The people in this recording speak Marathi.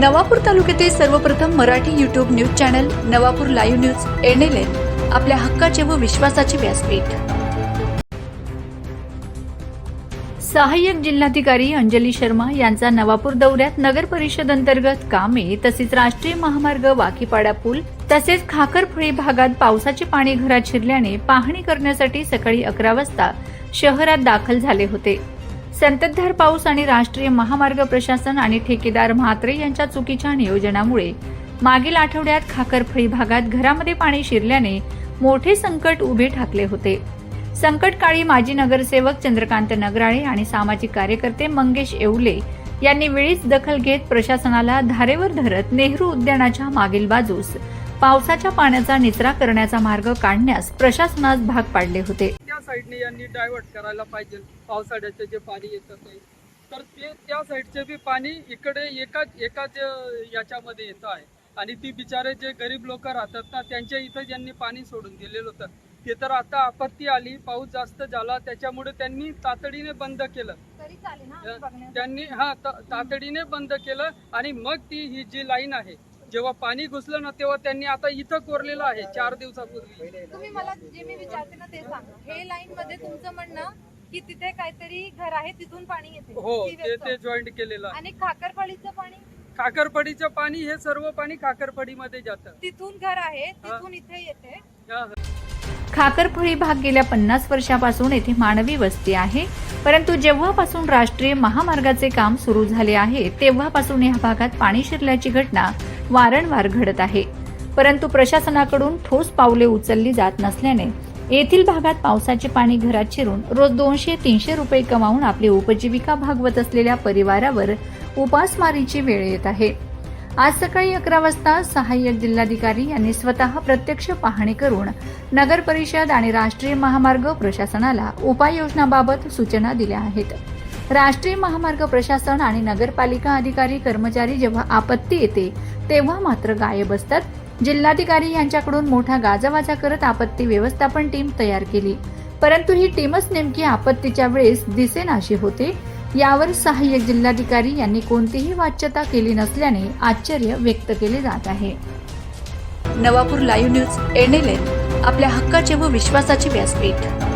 नवापूर तालुक्यातील सर्वप्रथम Marathi YouTube news channel Navapur live news NLN आपल्या हक्काचे व विश्वासाचे व्यासपीठ. सहाय्यक जिल्हाधिकारी अंजली शर्मा यांचा नवापूर दौऱ्यात नगर परिषद अंतर्गत कामे तसेच राष्ट्रीय महामार्ग वाकीपाडा पूल तसेच खाकरफळी भागात पावसाचे पाणी घरात शिरल्याने पाहणी करण्यासाठी सकाळी अकरा वाजता शहरात दाखल झाले होते. संततधार पाऊस आणि राष्ट्रीय महामार्ग प्रशासन आणि ठेकेदार म्हात्रे यांच्या चुकीच्या नियोजनामुळे मागील आठवड्यात खाकरफळी भागात घरामध्ये पाणी शिरल्याने मोठे संकट उभे ठाकले होते. संकटकाळी माजी नगरसेवक चंद्रकांत नगराळे आणि सामाजिक कार्यकर्ते मंगेश येवले यांनी वेळीच दखल घेत प्रशासनाला धारेवर धरत नेहरू उद्यानाच्या मागील बाजूस पावसाच्या पाण्याचा निचरा करण्याचा मार्ग काढण्यास प्रशासनास भाग पाडले होते. साईडने यांनी डायव्हर्ट करायला पाहिजे. पावसाळ्याचे जे पाणी येतं ते. तर ते त्या साईडचे बी पाणी इकडे एकाच एकाच याच्यामध्ये येतं आहे. आणि ती बिचारे जे गरीब लोक राहतात ना त्यांच्या इथं ज्यांनी पाणी सोडून दिलेलं होतं ते तर आता आपत्ती आली पाऊस जास्त झाला त्याच्यामुळे त्यांनी तातडीने बंद केलं. त्यांनी हा तातडीने बंद केलं आणि मग ती ही जी लाईन आहे जेव्हा पाणी घुसलं ना तेव्हा त्यांनी आता इथं कोरलेलं आहे चार दिवसापूर्वी. तुम्ही मला जे मी विचारते ना ते सांगा. हे लाईन मध्ये तुमचं म्हणणं की तिथे काहीतरी घर आहे तिथून पाणी येते. हो ती ते जॉईंट केलेलं आहे. आणि पाणी? खाकरपडीचं पाणी हे सर्व पाणी खाकरपडीमध्ये जातं. तिथून घर आहे तिथून इथे येते. हा. खाकरफळी भाग गेल्या पन्नास वर्षापासून येथे मानवी वस्ती आहे. परंतु जेव्हापासून राष्ट्रीय महामार्गाचे काम सुरू झाले आहे तेव्हापासून या भागात पाणी शिरल्याची घटना वारंवार घडत आहे. परंतु प्रशासनाकडून ठोस पावले उचलली जात नसल्याने येथील भागात पावसाचे पाणी घरात शिरून रोज दोनशे तीनशे रुपये कमावून आपली उपजीविका भागवत असलेल्या परिवारावर उपासमारीची वेळ येत आहे. आज सकाळी अकरा वाजता सहाय्यक जिल्हाधिकारी यांनी स्वतः प्रत्यक्ष पाहणी करून नगर परिषद आणि राष्ट्रीय महामार्ग प्रशासनाला उपाययोजनाबाबत सूचना दिल्या आहेत. राष्ट्रीय महामार्ग प्रशासन आणि नगरपालिका अधिकारी कर्मचारी जेव्हा आपत्ती येते तेव्हा मात्र गायब असतात. जिल्हाधिकारी यांच्याकडून मोठा गाजावाजा करत आपत्ती व्यवस्थापन टीम तयार केली. परंतु ही टीमच नेमकी आपत्तीच्या वेळेस दिसेनाशी होते. यावर सहाय्यक जिल्हाधिकारी यांनी कोणतीही वाच्यता केली नसल्याने आश्चर्य व्यक्त केले जात आहे. नवापूर लाईव्ह न्यूज एनएलएन आपल्या हक्काचे व विश्वासाचे व्यासपीठ.